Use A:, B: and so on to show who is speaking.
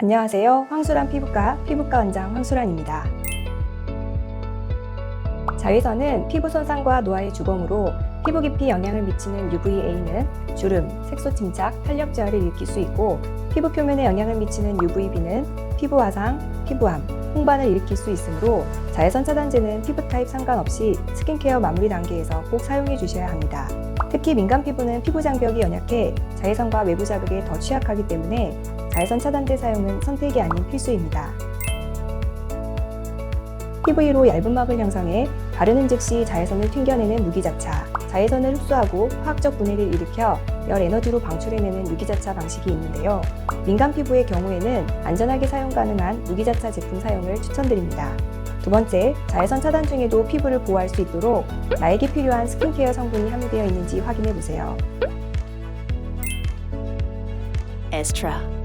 A: 안녕하세요. 황수란 피부과 피부과 원장 황수란입니다. 자외선은 피부 손상과 노화의 주범으로 피부 깊이 영향을 미치는 UVA는 주름, 색소 침착, 탄력 저하를 일으킬 수 있고 피부 표면에 영향을 미치는 UVB는 피부 화상, 피부암, 홍반을 일으킬 수 있으므로 자외선 차단제는 피부 타입 상관없이 스킨케어 마무리 단계에서 꼭 사용해 주셔야 합니다. 특히 민감 피부는 피부 장벽이 연약해 자외선과 외부 자극에 더 취약하기 때문에 자외선 차단제 사용은 선택이 아닌 필수입니다. 위로 얇은 막을 형성해 바르는 즉시 자외선을 튕겨내는 무기자차, 자외선을 흡수하고 화학적 분해를 일으켜 열 에너지로 방출해내는 유기자차 방식이 있는데요. 민감 피부의 경우에는 안전하게 사용 가능한 무기자차 제품 사용을 추천드립니다. 두 번째, 자외선 차단 중에도 피부를 보호할 수 있도록 나에게 필요한 스킨케어 성분이 함유되어 있는지 확인해 보세요.
B: Estra.